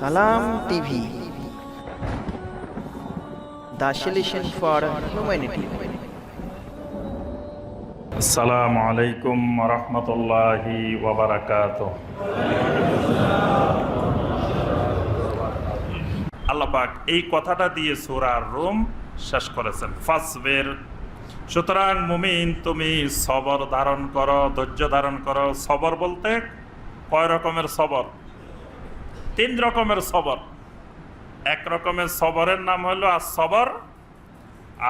Salam TV. The solution for humanity. আসসালামু আলাইকুম রহমতুল্লাহি ওবরাকাত আল্লাহ পাক এই কথাটা দিয়ে সুরার রুম শেষ করেছেন। ফাসবের। সুতরাং মুমিন, তুমি সবর ধারণ করো, ধৈর্য ধারণ করো। সবর বলতে কয় রকমের সবর? তিন রকমের সবর। এক রকমের সবরের নাম হলো আর সবর,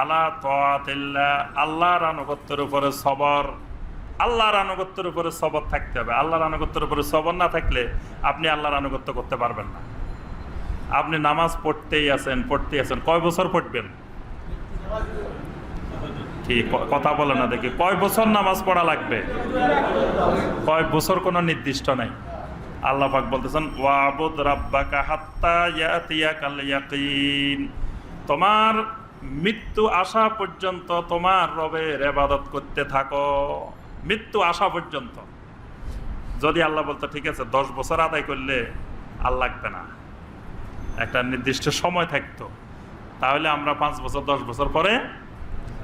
আলা তোয়াতিল্লাহ আল্লাহর আনুগত্যের উপরে সবর। আল্লাহর আনুগত্যের উপরে সবর থাকতে হবে। আল্লাহর আনুগত্যের উপরে সবর না থাকলে আপনি আল্লাহর আনুগত্য করতে পারবেন না। আপনি নামাজ পড়তেই আছেন পড়তেই আছেন। কয় বছর পড়বেন? কি, কথা বলে না দেখি। কয় বছর নামাজ পড়া লাগবে? কয় বছর কোনো নির্দিষ্ট নাই? আল্লাহ পাক বলতেছেন, ওয়াবুদ রাব্বাকা হাত্তা ইয়াতিয়াকাল ইয়াকিন। তোমার মৃত্যু আসা পর্যন্ত তোমার রবের ইবাদত করতে থাকো। মৃত্যু আসা পর্যন্ত। যদি আল্লাহ বলতো, ঠিক আছে, দশ বছর আদায় করলে আর লাগবে না। একটা নির্দিষ্ট সময় থাকতো। তাহলে আমরা পাঁচ বছর, দশ বছর পরে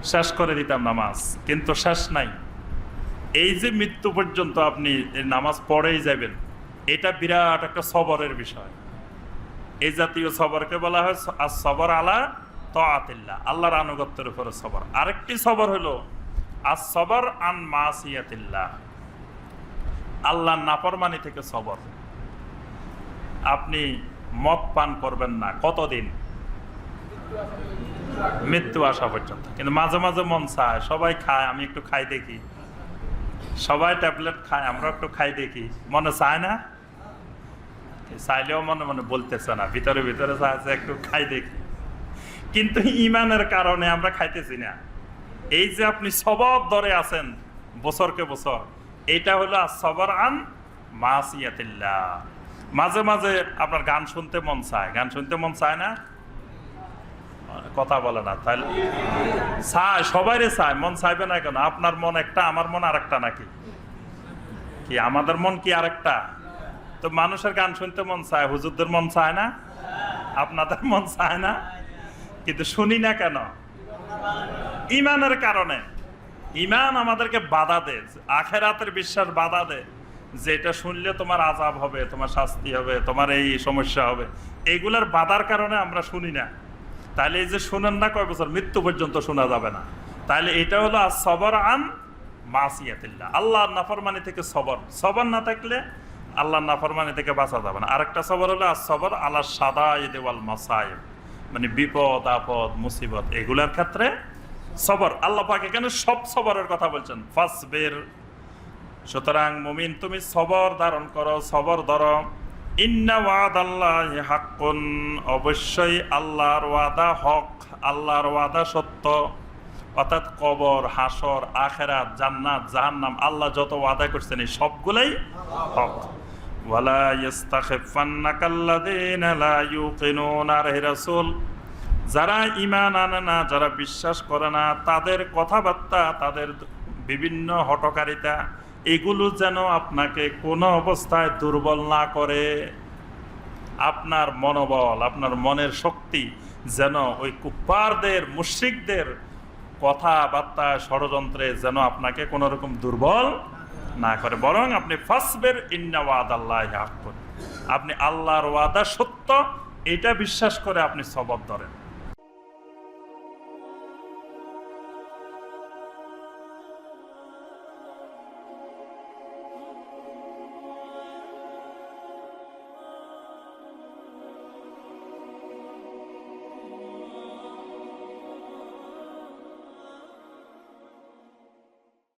শেষ করে দিতাম নামাজ। কিন্তু শেষ নাই। এই যে মৃত্যু পর্যন্ত আপনি নামাজ পড়েই যাবেন এটা বিরাট একটা সবরের বিষয়। এই জাতীয় সবরকে বলা হয় আর সবর আলা তাআতিল্লাহ, আল্লাহর আনুগত্যের উপরে সবর। আরেকটি সবর হলো আর সবর আন মাসিয়াতিল্লাহ, আল্লাহর নাফরমানি থেকে সবর। আপনি মদ পান করবেন না, কতদিন? মৃত্যু আসা পর্যন্ত। কিন্তু মাঝে মাঝে মন চায়, সবাই খায়, আমি একটু খাই দেখি। সবাই ট্যাবলেট খায় আমরা একটু খাই দেখি। মনে চায় না? চাইলেও মনে মনে বলতেছে না, ভিতরে ভিতরে চাইছে একটু খাই দেখি। কিন্তু ইমানের কারণে আমরা খাইতেছি না। এই যে আপনি সবর দরে আছেন বছরকে বছর এটা হলো সবর আন মাসিয়াতিল্লাহ। মাঝে মাঝে আপনার গান শুনতে মন চায়। গান শুনতে মন চায় না? কথা বলে না, তাহলে চায় সবাই চায়, মন চাইবে না কেন? আপনার মন একটা, আমার মন আরেকটা নাকি? কি, আমাদের মন কি আরেকটা? তো মানুষের গান শুনতে মন চায়, হুজুরদের মন চায় না? আপনাদের মন চায় না? কিন্তু শুনি না কেন? ইমানের কারণে। ইমান আমাদেরকে বাধা দেয়, আখেরাতের বিশ্বাস বাধা দেয়। যে এটা শুনলে তোমার আজাব হবে, তোমার শাস্তি হবে, তোমার এই সমস্যা হবে। এইগুলার বাধার কারণে আমরা শুনি না। তাহলে এই যে শুনেন না কয় বছর, মৃত্যু পর্যন্ত শোনা যাবে না। তাহলে এটা হলো সবর আন মাসিয়াতিল্লাহ। আল্লাহ নাফরমানি থেকে সবর। সবর না থাকলে আল্লাহর নাফরমানি থেকে বাঁচা যাবে না। আরেকটা সবর হলো, আর সবর আল্লাহ সাদা দেওয়াল মাসায়েব মানে বিপদ, আপদ, মুসিবত, এগুলার ক্ষেত্রে সবর। আল্লাহ পাক এখানে সব সবরের কথা বলছেন। ফাসবের। সুতরাং মুমিন, তুমি সবর ধারণ করো, সবর ধরো। ওয়াদ আল্লাহ অবশ্যই আল্লাহর ওয়াদা হক, আল্লাহর ওয়াদা সত্য। অর্থাৎ কবর, হাসর, আখেরাত, জান্নাত, জাহান্নাম, আল্লাহ যত ওয়াদা করছেন, এই সবগুলাই হক। ওয়ালা ইস্তাখিফান্নাকাল্লাযীনা লা ইউকিনুন আর হে যারা ঈমান আনে না, যারা বিশ্বাস করে না, তাদের কথাবার্তা, তাদের বিভিন্ন হটকারিতা, এগুলো যেন আপনাকে কোনো অবস্থায় দুর্বল না করে। আপনার মনোবল, আপনার মনের শক্তি যেন ওই কুপ্পারদের মুশ্রিকদের কথাবার্তা, ষড়যন্ত্রে যেন আপনাকে কোনো রকম দুর্বল না করে, বরং আপনি ফাসবের ইন্নাওয়াদ আল্লাহ হাক্কুন। আপনি আল্লাহর ওয়াদা সত্য, এটা বিশ্বাস করে আপনি সবর ধরেন।